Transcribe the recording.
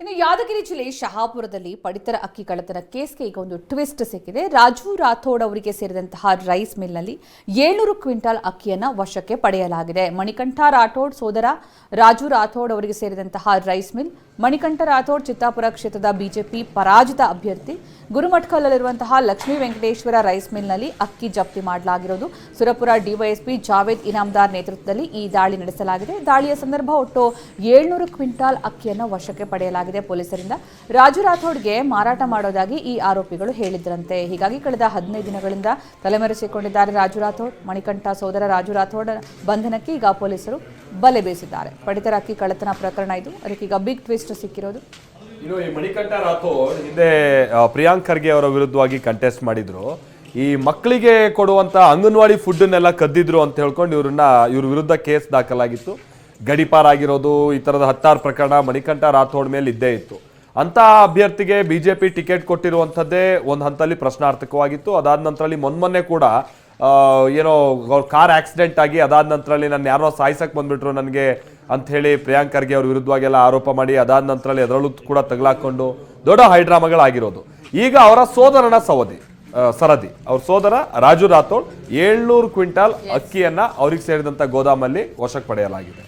ಇನ್ನು ಯಾದಗಿರಿ ಜಿಲ್ಲೆ ಶಹಾಪುರದಲ್ಲಿ ಪಡಿತರ ಅಕ್ಕಿ ಕಳ್ಳತನ ಕೇಸ್ಗೆ ಈಗ ಒಂದು ಟ್ವಿಸ್ಟ್ ಸಿಕ್ಕಿದೆ. ರಾಜು ರಾಥೋಡ್ ಅವರಿಗೆ ಸೇರಿದಂತಹ ರೈಸ್ ಮಿಲ್ನಲ್ಲಿ ಏಳ್ನೂರು ಕ್ವಿಂಟಾಲ್ ಅಕ್ಕಿಯನ್ನು ವಶಕ್ಕೆ ಪಡೆಯಲಾಗಿದೆ. ಮಣಿಕಂಠ ರಾಠೋಡ್ ಸೋದರ ರಾಜು ರಾಥೋಡ್ ಅವರಿಗೆ ಸೇರಿದಂತಹ ರೈಸ್ ಮಿಲ್, ಮಣಿಕಂಠ ರಾಥೋಡ್ ಚಿತ್ತಾಪುರ ಕ್ಷೇತ್ರದ ಬಿಜೆಪಿ ಪರಾಜಿತ ಅಭ್ಯರ್ಥಿ, ಗುರುಮಠಕಲ್ಲಲ್ಲಿರುವಂತಹ ಲಕ್ಷ್ಮೀ ವೆಂಕಟೇಶ್ವರ ರೈಸ್ ಮಿಲ್ನಲ್ಲಿ ಅಕ್ಕಿ ಜಪ್ತಿ ಮಾಡಲಾಗಿರೋದು. ಸುರಪುರ ಡಿವೈಎಸ್ಪಿ ಜಾವೇದ್ ಇನಾಮ್ದಾರ್ ನೇತೃತ್ವದಲ್ಲಿ ಈ ದಾಳಿ ನಡೆಸಲಾಗಿದೆ. ದಾಳಿಯ ಸಂದರ್ಭ ಒಟ್ಟು ಏಳ್ನೂರು ಕ್ವಿಂಟಾಲ್ ಅಕ್ಕಿಯನ್ನು ವಶಕ್ಕೆ ಪಡೆಯಲಾಗಿದೆ. ಪೊಲೀಸರಿಂದ. ರಾಜು ರಾಥೋಡ್ಗೆ ಮಾರಾಟ ಮಾಡೋದಾಗಿ ಈ ಆರೋಪಿಗಳು ಹೇಳಿದ್ರಂತೆ. ಹೀಗಾಗಿ ಕಳೆದ ಹದಿನೈದು ದಿನಗಳಿಂದ ತಲೆಮರೆಸಿಕೊಂಡಿದ್ದಾರೆ ರಾಜು ರಾಥೋಡ್. ಮಣಿಕಂಠ ಸೋದರ ರಾಜು ರಾಥೋಡ್ ಬಂಧನಕ್ಕೆ ಈಗ ಪೊಲೀಸರು ಬಲೆ ಬೀಸಿದ್ದಾರೆ. ಪಡಿತರ ಅಕ್ಕಿ ಕಳ್ಳತನ ಪ್ರಕರಣ ಇದು. ಅದಕ್ಕೆ ಈಗ ಬಿಗ್ ಟ್ವಿಸ್ಟ್ ಸಿಕ್ಕಿರೋದು. ಇನ್ನು ಈ ಮಣಿಕಂಠ ರಾಥೋಡ್ ಹಿಂದೆ ಪ್ರಿಯಾಂಕ್ ಖರ್ಗೆ ಅವರ ವಿರುದ್ಧವಾಗಿ ಕಂಟೆಸ್ಟ್ ಮಾಡಿದ್ರು. ಈ ಮಕ್ಕಳಿಗೆ ಕೊಡುವಂತ ಅಂಗನವಾಡಿ ಫುಡ್ನೆಲ್ಲ ಕದ್ದಿದ್ರು ಅಂತ ಹೇಳ್ಕೊಂಡು ಇವ್ರನ್ನ, ಇವ್ರ ವಿರುದ್ಧ ಕೇಸ್ ದಾಖಲಾಗಿತ್ತು. ಗಡಿಪಾರ್ ಆಗಿರೋದು ಈ ಥರದ ಹತ್ತಾರು ಪ್ರಕರಣ ಮಣಿಕಂಠ ರಾಥೋಡ್ ಮೇಲೆ ಇದ್ದೇ ಇತ್ತು. ಅಂತ ಅಭ್ಯರ್ಥಿಗೆ ಬಿಜೆಪಿ ಟಿಕೆಟ್ ಕೊಟ್ಟಿರುವಂಥದ್ದೇ ಒಂದು ಹಂತದಲ್ಲಿ ಪ್ರಶ್ನಾರ್ಥಕವಾಗಿತ್ತು. ಅದಾದ ನಂತರದಲ್ಲಿ ಮೊನ್ಮೊನ್ನೆ ಕೂಡ ಏನೋ ಕಾರ್ ಆಕ್ಸಿಡೆಂಟ್ ಆಗಿ ಅದಾದ ನಂತರದಲ್ಲಿ ನನ್ನ ಯಾರೋ ಸಾಯಿಸಕ್ಕೆ ಬಂದ್ಬಿಟ್ರು ನನಗೆ ಅಂತ ಹೇಳಿ ಪ್ರಿಯಾಂಕ್ ಖರ್ಗೆ ಅವ್ರ ವಿರುದ್ಧವಾಗೆಲ್ಲ ಆರೋಪ ಮಾಡಿ ಅದಾದ ನಂತರದಲ್ಲಿ ಅದರಲ್ಲೂ ಕೂಡ ತಗಲಾಕೊಂಡು ದೊಡ್ಡ ಹೈಡ್ರಾಮಾಗಳಾಗಿರೋದು. ಈಗ ಅವರ ಸೋದರನ ಸವದಿ ಸರದಿ. ಅವ್ರ ಸೋದರ ರಾಜು ರಾಥೋಡ್, ಏಳ್ನೂರು ಕ್ವಿಂಟಾಲ್ ಅಕ್ಕಿಯನ್ನ ಅವ್ರಿಗೆ ಸೇರಿದಂತ ಗೋದಾಮಲ್ಲಿ ವಶಕ್ಕೆ ಪಡೆಯಲಾಗಿದೆ.